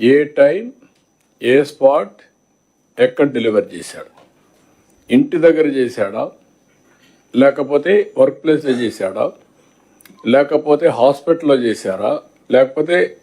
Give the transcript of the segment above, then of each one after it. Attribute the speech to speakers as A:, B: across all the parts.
A: ఏ time ఏ spot ఎక్కడ deliver చేశాడు? ఇంటి దగ్గర చేశాడా? లేకపోతే వర్క్ ప్లేస్లో చేశాడా? లేకపోతే హాస్పిటల్లో చేశారా? లేకపోతే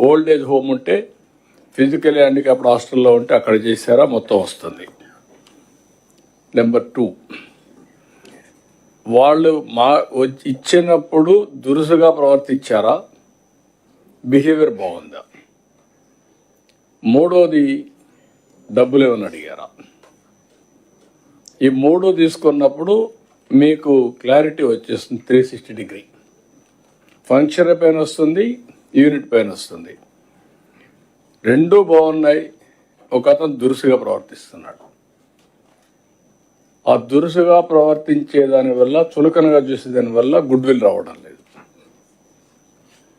A: ఓల్డ్ ఏజ్ హోమ్ ఉంటే ఫిజికల్ హ్యాండిక్యాప్డ్ హాస్టల్లో ఉంటే అక్కడ చేశారా? మొత్తం వస్తుంది. Number two. వాళ్ళు మా వచ్చి- ఇచ్చినప్పుడు దురుసుగా ప్రవర్తించారా? బిహేవియర్ బాగుందా? మూడోది డబ్బులు ఏమని అడిగారా? ఈ మూడు తీసుకున్నప్పుడు మీకు క్లారిటీ వచ్చేస్తుంది త్రీ సిక్స్టీ డిగ్రీ. ఫంక్షన్ పైన వస్తుంది? యూనిట్ పైన వస్తుంది. రెండూ బాగున్నాయి. ఒక అతను దురుసుగా ప్రవర్తిస్తున్నాడు. ఆ దురుసుగా ప్రవర్తించే దానివల్ల చులకనగా చూసే దానివల్ల గుడ్ విల్ రావడం లేదు.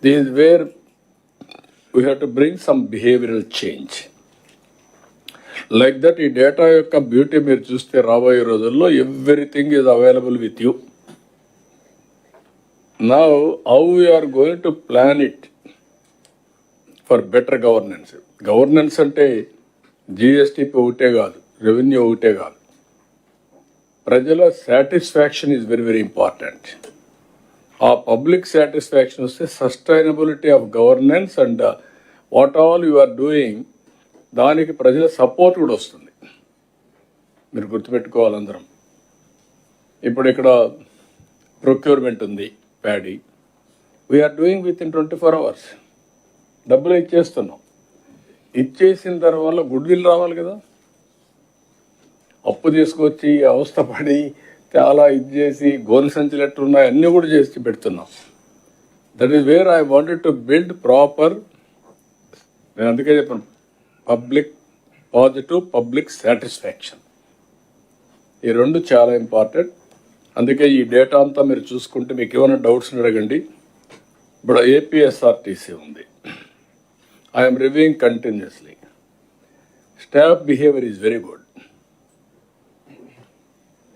A: These where we have to bring some behavioural change like that ఈ డేటా యొక్క బ్యూటీ మీరు చూస్తే రాబోయే రోజుల్లో everything is available with you now how are going to plan it for better governance governance అంటే GSTP ఒకటే కాదు రెవెన్యూ ఒకటే కాదు. ప్రజల satisfaction is very very important ఆ పబ్లిక్ సాటిస్ఫాక్షన్ వస్తే sustainability of governance and what all you are doing దానికి ప్రజల సపోర్ట్ కూడా వస్తుంది. మీరు గుర్తుపెట్టుకోవాలి అందరం. ఇప్పుడు ఇక్కడ ప్రొక్యూర్మెంట్ ఉంది paddy. We are doing with in twenty four hours డబ్బులు ఇచ్చేస్తున్నాం. ఇచ్చేసిన తర్వాత గుడ్ విల్ రావాలి కదా. అప్పు తీసుకొచ్చి అవస్థపడి చాలా ఇది చేసి గోను సంచులు ఎట్లున్నాయి అన్నీ కూడా చేసి పెడుతున్నాం. That is where I wanted to build proper నేను అందుకే చెప్పాను పబ్లిక్ పాజిటివ్ పబ్లిక్ సాటిస్ఫాక్షన్ ఈ రెండు చాలా ఇంపార్టెంట్ అందుకే ఈ డేటా అంతా మీరు చూసుకుంటే మీకు ఏమైనా డౌట్స్ అడగండి. ఇప్పుడు ఏపీఎస్ఆర్టీసీ ఉంది. I'm reviewing continuously staff behaviour is very good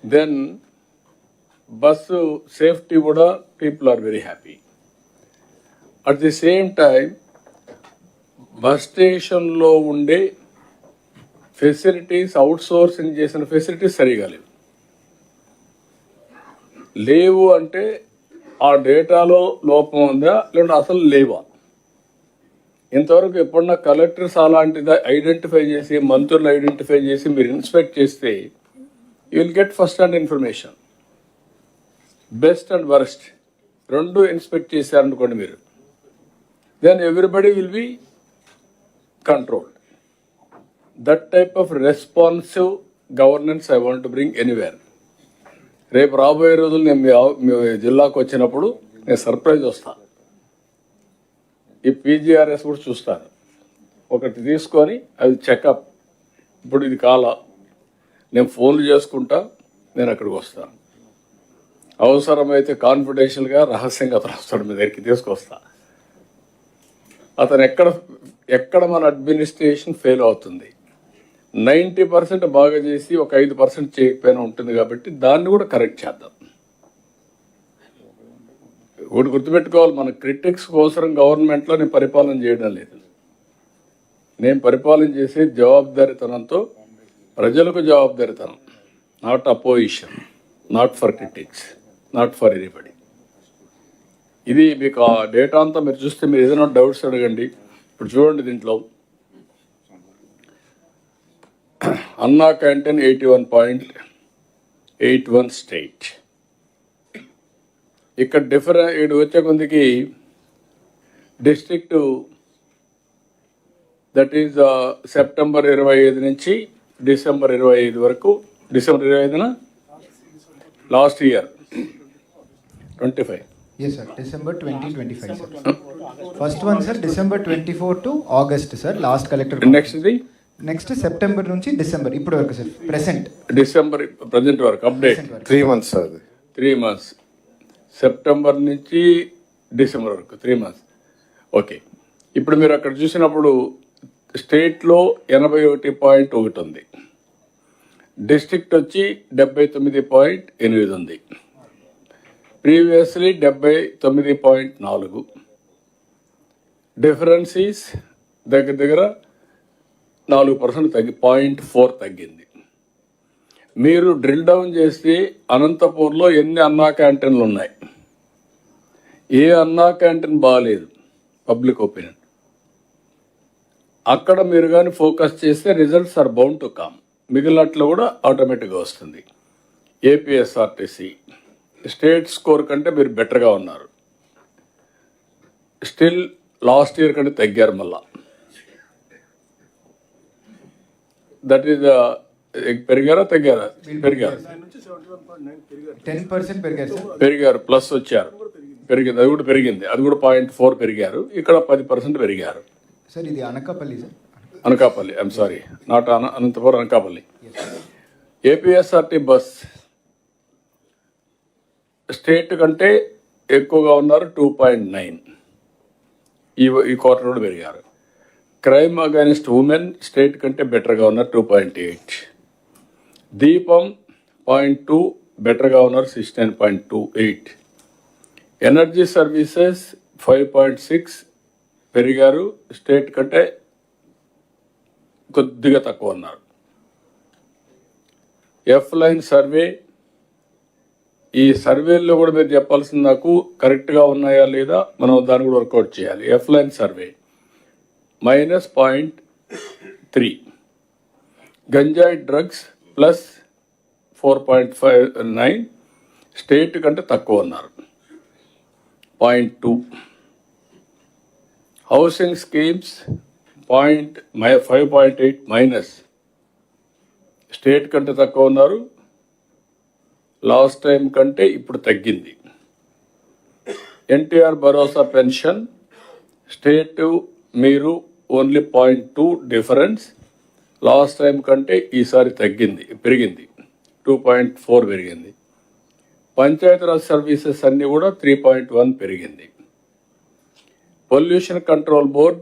A: then bus safety కూడా people are very happy. At the same time bus స్టేషన్లో ఉండే ఫెసిలిటీస్ అవుట్ సోర్సింగ్ చేసిన ఫెసిలిటీస్ సరిగా లేవు. లేవు అంటే ఆ డేటాలో లోపం ఉందా లేదంటే అసలు లేవా? ఇంతవరకు ఎప్పుడన్నా కలెక్టర్స్ అలాంటిది ఐడెంటిఫై చేసి మంత్రులు ఐడెంటిఫై చేసి మీరు ఇన్స్పెక్ట్ చేస్తే you will get first hand information best and worst. రెండు ఇన్స్పెక్ట్ చేశారనుకోండి మీరు. Then everybody will be controlled that type of responsive governance I want bring anywhere రేపు రాబోయే రోజులు నేను మీ మీ జిల్లాకు వచ్చినప్పుడు నేను సర్ప్రైజ్ వస్తాను ఈ పీజీఆర్ఎస్ కూడా చూస్తాను. ఒకటి తీసుకొని అది చెకప్ ఇప్పుడు ఇది కాల. నేను ఫోన్లు చేసుకుంటా నేను అక్కడికి వస్తాను. అవసరమైతే కాన్ఫిడెన్షియల్గా రహస్యంగా అతను వస్తాడు మీ దగ్గరికి తీసుకొస్తా. అతను ఎక్కడ ఎక్కడ మన అడ్మినిస్ట్రేషన్ ఫెయిల్ అవుతుంది? నైంటీ పర్సెంట్ బాగా చేసి ఒక ఐదు పర్సెంట్ చేయకపోయినా ఉంటుంది కాబట్టి దాన్ని కూడా కరెక్ట్ చేద్దాం. ఒకటి గుర్తుపెట్టుకోవాలి మన క్రిటిక్స్ కోసం గవర్నమెంట్లో నేను పరిపాలన చేయడం లేదు. నేను పరిపాలన చేసే జవాబుదారితనంతో ప్రజలకు జవాబుదారితనం. Not opposition not for critics not for anybody ఇది మీకు ఆ డేటా అంతా మీరు చూస్తే మీరు ఏదైనా డౌట్స్ అడగండి. ఇప్పుడు చూడండి దీంట్లో. Anna canteen eighty one point eight one state ఇక్కడ డిఫరెంట్ ఇక్కడ వచ్చే కొందికి డిస్ట్రిక్ట్ దట్ ఈజ్ సెప్టెంబర్ ఇరవై ఐదు నుంచి డిసెంబర్ ఇరవై ఐదు వరకు. డిసెంబర్ ఇరవై ఐదున? Last year twenty five
B: Yes, sir. December 2025, sir. First one, sir, December 24 to August, sir. Last collector.
A: Next ఇది
B: నెక్స్ట్ సెప్టెంబర్ నుంచి డిసెంబర్ ఇప్పటి వరకు సార్ ప్రెసెంట్
A: డిసెంబర్ ప్రజెంట్ వరకు అప్డేట్
C: త్రీ మంత్స్ అది.
A: త్రీ మంత్స్ సెప్టెంబర్ నుంచి December వరకు three months okay ఇప్పుడు మీరు అక్కడ చూసినప్పుడు స్టేట్లో ఎనభై ఒకటి పాయింట్ ఒకటి ఉంది. డిస్ట్రిక్ట్ వచ్చి డెబ్బై తొమ్మిది పాయింట్ ఎనిమిది ఉంది. ప్రీవియస్లీ డెబ్బై తొమ్మిది పాయింట్ నాలుగు. డిఫరెన్స్ ఈస్ దగ్గర దగ్గర నాలుగు పర్సెంట్ తగ్గి పాయింట్ ఫోర్ తగ్గింది. మీరు డ్రిల్ డౌన్ చేసి అనంతపూర్లో ఎన్ని అన్నా క్యాంటీన్లు ఉన్నాయి? ఏ అన్నా క్యాంటీన్ బాగాలేదు పబ్లిక్ ఒపీనియన్ అక్కడ మీరు కానీ ఫోకస్ చేస్తే results are bound to come మిగిలినట్లు కూడా ఆటోమేటిక్గా వస్తుంది. ఏపీఎస్ఆర్టీసీ స్టేట్ స్కోర్ కంటే మీరు బెటర్గా ఉన్నారు. స్టిల్ లాస్ట్ ఇయర్ కంటే తగ్గారు మళ్ళా. దట్ ఈస్ పెరిగారా తగ్గారా? పెరిగారు.
B: టెన్ పర్సెంట్ పెరిగారు
A: ప్లస్ వచ్చారు. పెరిగింది అది కూడా పెరిగింది. అది కూడా పాయింట్ ఫోర్ పెరిగారు. ఇక్కడ పది పర్సెంట్ పెరిగారు.
B: సార్ ఇది Anakapalli sir.
A: Anakapalli I'm sorry. Not అన Anantapuram Anakapalli. APSRT bus. State కంటే ఎక్కువగా ఉన్నారు టూ పాయింట్ నైన్. ఈ ఈ క్వార్టర్ కూడా పెరిగారు. క్రైమ్ అగైనెస్ట్ ఉమెన్ స్టేట్ కంటే బెటర్గా ఉన్నారు two point eight. Deepam point two బెటర్గా ఉన్నారు six nine point two eight. Energy services five point six పెరిగారు. స్టేట్ కంటే కొద్దిగా తక్కువ ఉన్నారు. ఎఫ్ లైన్ సర్వే ఈ సర్వేల్లో కూడా మీరు చెప్పాల్సింది నాకు కరెక్ట్గా ఉన్నాయా లేదా మనం దాన్ని కూడా వర్కౌట్ చేయాలి. F line survey minus point three గంజాయి drugs plus four point five nine state కంటే తక్కువ ఉన్నారు. Point two housing schemes point my five point eight minus state కంటే తక్కువ ఉన్నారు. లాస్ట్ టైం కంటే ఇప్పుడు తగ్గింది. ఎన్టీఆర్ భరోసా పెన్షన్ స్టేట్ మీరు only point two difference last time కంటే ఈసారి తగ్గింది పెరిగింది. టూ పాయింట్ ఫోర్ పెరిగింది. పంచాయతీరాజ్ సర్వీసెస్ అన్నీ కూడా త్రీ పాయింట్ వన్ పెరిగింది. పొల్యూషన్ కంట్రోల్ బోర్డ్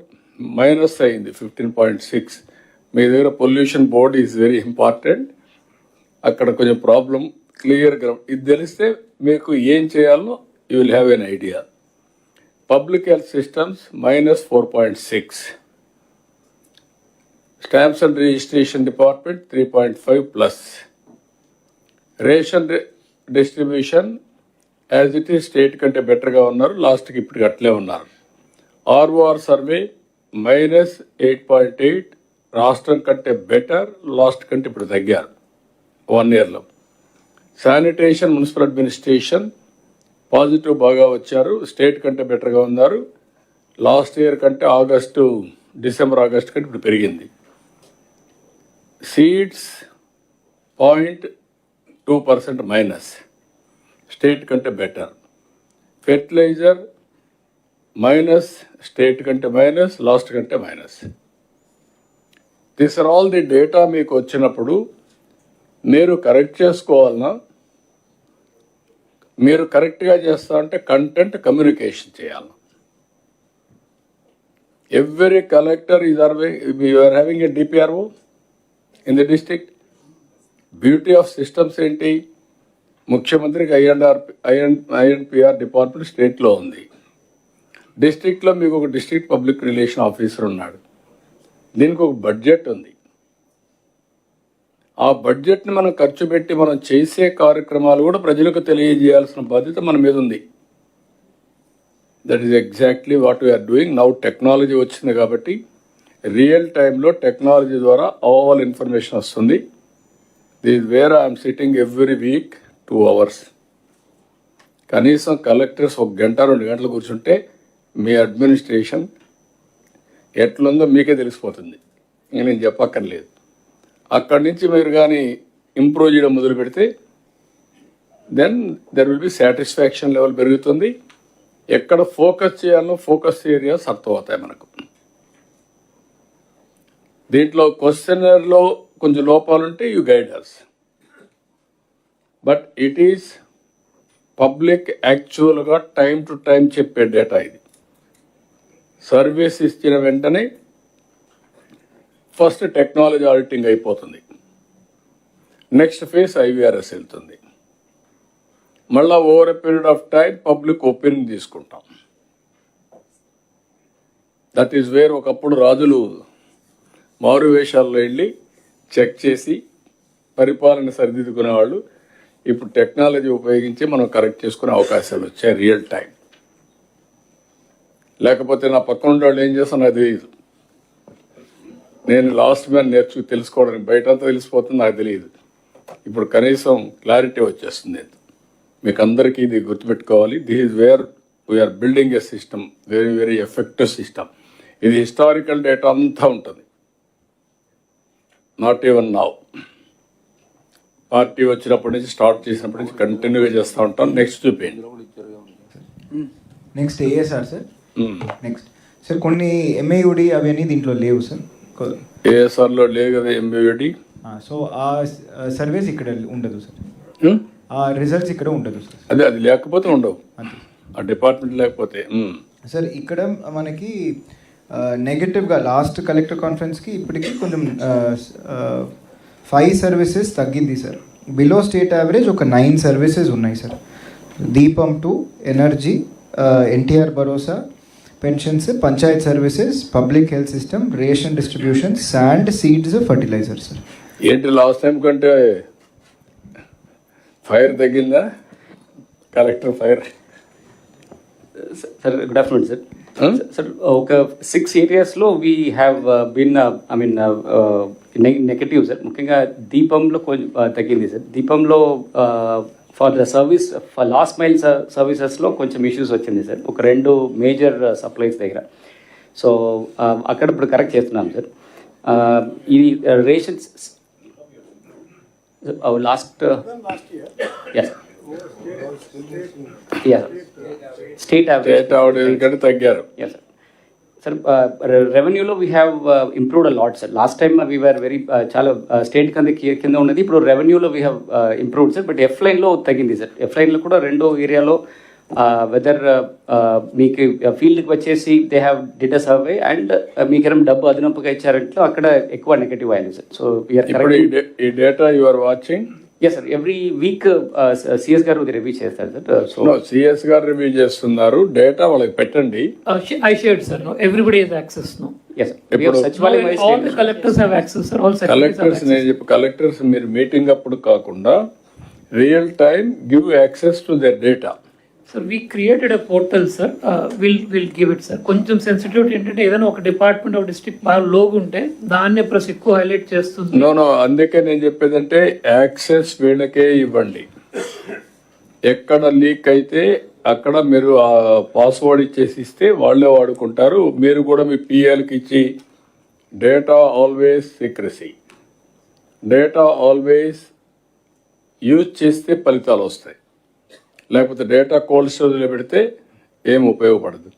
A: మైనస్ అయింది ఫిఫ్టీన్ పాయింట్ సిక్స్. మీ దగ్గర pollution board is very important. అక్కడ కొంచెం ప్రాబ్లం క్లియర్ గ్రౌండ్. ఇది తెలిస్తే మీకు ఏం చేయాలో you will have an idea public health systems minus four point six stamps and registration department three point five plus ration distribution as it is state కంటే బెటర్గా ఉన్నారు. లాస్ట్కి ఇప్పుడు అట్లే ఉన్నారు. R O R survey minus eight point eight రాష్ట్రం కంటే better last కంటే ఇప్పుడు తగ్గారు. వన్ ఇయర్లో శానిటేషన్ మున్సిపల్ అడ్మినిస్ట్రేషన్ పాజిటివ్ బాగా వచ్చారు. స్టేట్ కంటే బెటర్గా ఉన్నారు. లాస్ట్ ఇయర్ కంటే ఆగస్టు డిసెంబర్ ఆగస్ట్ కంటే ఇప్పుడు పెరిగింది. Seeds point two percent minus. State కంటే బెటర్. ఫెర్టిలైజర్ మైనస్ స్టేట్ కంటే మైనస్ లాస్ట్ కంటే minus. This are all the data మీకు వచ్చినప్పుడు మీరు కరెక్ట్ చేసుకోవాలన్నా మీరు కరెక్ట్గా చేస్తా అంటే కంటెంట్ కమ్యూనికేషన్ చేయాలి. Every collector is are are having a DPRO in the district beauty of systems ఏంటి ముఖ్యమంత్రికి ఐఎన్ఆర్ ఐఎన్ ఐఎన్పిఆర్ డిపార్ట్మెంట్ స్టేట్లో ఉంది. డిస్టిక్లో మీకు ఒక డిస్ట్రిక్ట్ పబ్లిక్ రిలేషన్ ఆఫీసర్ ఉన్నాడు. దీనికి ఒక బడ్జెట్ ఉంది. ఆ బడ్జెట్ని మనం ఖర్చు పెట్టి మనం చేసే కార్యక్రమాలు కూడా ప్రజలకు తెలియజేయాల్సిన బాధ్యత మన మీద ఉంది. That is exactly what we are doing now technology వచ్చింది కాబట్టి రియల్ టైంలో టెక్నాలజీ ద్వారా ఆల్ ఇన్ఫర్మేషన్ వస్తుంది. These where I'm sitting every week two hours కనీసం కలెక్టర్స్ ఒక గంట రెండు గంటలు కూర్చుంటే మీ అడ్మినిస్ట్రేషన్ ఎట్లుందో మీకే తెలిసిపోతుంది. నేను చెప్పక్కర్లేదు. అక్కడి నుంచి మీరు కానీ ఇంప్రూవ్ చేయడం మొదలు పెడితే then there will be satisfaction level పెరుగుతుంది. ఎక్కడ ఫోకస్ చేయాలో ఫోకస్ ఏరియాస్ అర్థమవుతాయి మనకు. దీంట్లో క్వశ్చనర్లో కొంచెం లోపాలుంటే you guiders but it is public యాక్చువల్గా టైం టు టైం చెప్పే డేటా ఇది. సర్వీస్ ఇచ్చిన వెంటనే ఫస్ట్ టెక్నాలజీ ఆడిటింగ్ అయిపోతుంది. నెక్స్ట్ ఫేజ్ ఐవీఆర్ఎస్ వెళ్తుంది. మళ్ళా over a period of time public opinion తీసుకుంటాం. దట్ ఈస్ వేర్ ఒకప్పుడు రాజులు మారు వేషాల్లో వెళ్ళి చెక్ చేసి పరిపాలన సరిదిద్దుకునేవాళ్ళు. ఇప్పుడు టెక్నాలజీ ఉపయోగించి మనం కరెక్ట్ చేసుకునే అవకాశాలు వచ్చాయి రియల్ టైం లేకపోతే నా పక్కన ఉండేవాళ్ళు ఏం చేస్తాను నాకు తెలియదు నేను లాస్ట్ మ్యాన్ నేర్చు తెలుసుకోవడానికి బయట అంతా తెలిసిపోతుంది నాకు తెలియదు. ఇప్పుడు కనీసం క్లారిటీ వచ్చేస్తుంది. మీకు అందరికీ ఇది గుర్తుపెట్టుకోవాలి. This is where we are building a system very very effective system ఇది హిస్టారికల్ డేటా అంతా ఉంటుంది. నాట్ ఈవెన్ నావ్ పార్టీ వచ్చినప్పటి నుంచి స్టార్ట్ చేసినప్పటి నుంచి కంటిన్యూగా చేస్తూ ఉంటాం. నెక్స్ట్ చూపించండి
B: next ASR sir
A: Hmm.
B: Next sir కొన్ని ఎంఏయుడి అవన్నీ దీంట్లో లేవు సార్
A: ఏఎస్ఆర్లో లేదు కదా ఎంబీడి
B: సో ఆ సర్వీస్ ఇక్కడ ఉండదు సార్. ఆ రిజల్ట్స్ ఇక్కడ ఉండదు సార్.
A: అదే అది లేకపోతే ఉండవు. ఆ డిపార్ట్మెంట్ లేకపోతే.
B: సార్ ఇక్కడ మనకి నెగటివ్గా లాస్ట్ కలెక్టర్ కాన్ఫరెన్స్కి ఇప్పటికి కొంచెం ఫైవ్ సర్వీసెస్ తగ్గింది సార్. బిలో స్టేట్ యావరేజ్ ఒక నైన్ సర్వీసెస్ ఉన్నాయి sir. Deepam two energy NTR Bharosa pensions panchayat services public health system ration distribution sand seeds fertiliser sir.
A: ఏంటి లాస్ట్ టైం కంటే ఫైర్ తగ్గిందా? Collector fire.
C: Sir good afternoon sir? Sir ఒక six ఏరియాస్లో we have been I mean negative sir. ముఖ్యంగా దీపంలో కొంచెం uh, తగ్గింది sir. దీపంలో for the service for last mile సర్వీసెస్లో కొంచెం ఇష్యూస్ వచ్చింది సార్. ఒక రెండు మేజర్ సప్లైస్ దగ్గర. సో అక్కడ ఇప్పుడు కరెక్ట్ చేస్తున్నాం సార్. Uh, ఇది rations last yes yes state average
A: కంటే తగ్గారు.
C: Yes, sir. Sir, uh, re- revenue లో we have improved a lot sir last time we were very చాలా స్టేట్ కింద కి- కింద ఉన్నది ఇప్పుడు రెవెన్యూలో we have improved sir but F లైన్లో తగ్గింది సార్ ఎఫ్ లైన్లో కూడా రెండో ఏరియాలో వెదర్ మీకు ఫీల్డ్కి వచ్చేసి they have did a survey and మీకు ఏమైనా డబ్బు అదనపుగా ఇచ్చారంటే అక్కడ ఎక్కువ నెగటివ్ అయింది సార్ సో
A: ఈ data you are watching
C: yes sir every week CS గారు రివ్యూ చేస్తారు సార్ సో
A: సిఎస్ గారు రివ్యూ చేస్తున్నారు డేటా వాళ్ళకి పెట్టండి
D: sh- I shared, sir. No, everybody has access now.
C: Yes Sachivalayam
D: Now, all the collectors have access, sir. All secretaries have
A: collectors. నేను చెప్పి collectors మీరు meeting అప్పుడు కాకుండా real time give access to their data
D: sir we created a portal sir will will give it sir కొంచెం sensitivity ఏంటంటే ఏదైనా ఒక department of district బాగా లోగు ఉంటే దాన్నే ప్రెస్ ఎక్కువ హైలైట్ చేస్తుంది.
A: నో నో అందుకే నేను చెప్పేదంటే యాక్సెస్ వీళ్ళకే ఇవ్వండి. ఎక్కడ లీక్ అయితే అక్కడ మీరు ఆ పాస్వర్డ్ ఇచ్చేసి ఇస్తే వాళ్ళే వాడుకుంటారు. మీరు కూడా మీ పిఎల్కి ఇచ్చి data always secrecy data always use చేస్తే ఫలితాలు వస్తాయి. లేకపోతే డేటా కోల్డ్ స్టోరేజ్లో పెడితే ఏం ఉపయోగపడదు.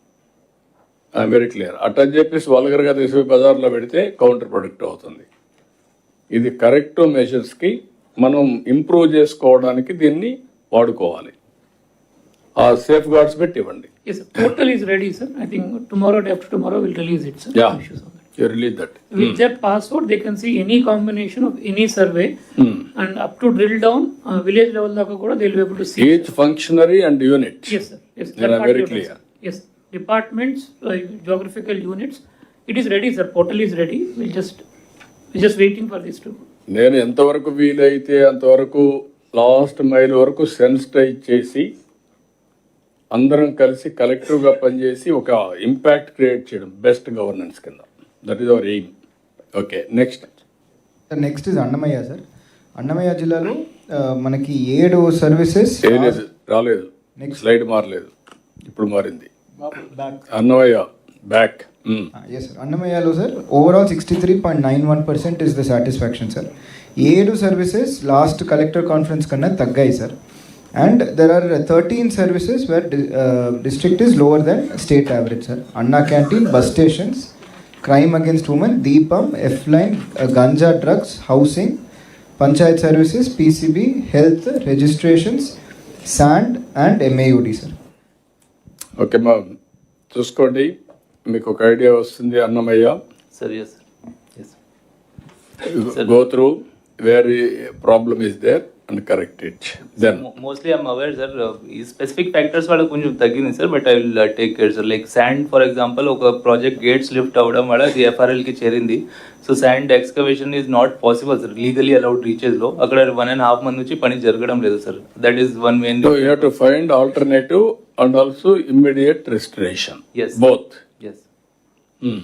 A: వెరీ క్లియర్ అట్టని చెప్పేసి వల్గర్గా తీసుకుపోయి బజార్లో పెడితే కౌంటర్ ప్రొడక్ట్ అవుతుంది. ఇది కరెక్ట్ మెజర్స్కి మనం ఇంప్రూవ్ చేసుకోవడానికి దీన్ని వాడుకోవాలి. ఆ సేఫ్ గార్డ్స్ పెట్టి ఇవ్వండి.
D: Yes, sir. Portal is ready, sir. I think tomorrow, day after tomorrow, we'll issues on that. With that password, they can see any combination of any survey
A: Hmm.
D: and up to drill down, uh, village level దాకా కూడా they'll be able to see.
A: Each functionary and unit
D: Yes, sir. Yes,
A: Then I'm very
D: you
A: clear.
D: sir. Yes, departments, uh, geographical units, it is ready, sir. Portal is ready. We'll just, we're just waiting for this to.
A: నేను ఎంతవరకు వీలైతే అంతవరకు last mile వరకు sensitise చేసి అందరం కలిసి కలెక్టివ్గా పనిచేసి ఒక ఇంపాక్ట్ క్రియేట్ చేయడం బెస్ట్ గవర్నెన్స్ కింద that is our aim okay next
B: sir next is Annamayya sir Annamayya జిల్లాలో మనకి ఏడు సర్వీసెస్
A: రాలేదు.
B: Next.
A: స్లైడ్ మారలేదు. ఇప్పుడు మారింది. Annamayya back
B: yes sir అన్నమయ్యలో sir overall sixty three point nine one percent is the satisfaction sir ఏడు services last collector conference కన్నా తగ్గాయి sir and there are thirteen services where district is lower than state average sir Anna canteen bus stations crime against women Deepam F line ganja drugs housing panchayat services PCB health registrations sand and MAUD sir
A: okay మా చూసుకోండి. మీకు ఒక idea వస్తుంది Annamayya?
C: Sir, yes, sir. Yes.
A: Go through where problem is there and correct it. Then,
E: mostly I'm aware sir ఈ specific factors వాళ్ళకి కొంచెం తగ్గింది sir but I will take care sir like sand for example ఒక project gates lift అవ్వడం వల్ల అది FRL కి చేరింది so sand excavation is not possible sir legally allowed రీచెస్లో అక్కడ వన్ అండ్ హాఫ్ మంత్ నుంచి పని జరగడం లేదు sir that is one main
A: so you have to find alternative and also immediate restoration.
E: Yes.
A: Both.
E: Yes
A: Hmm.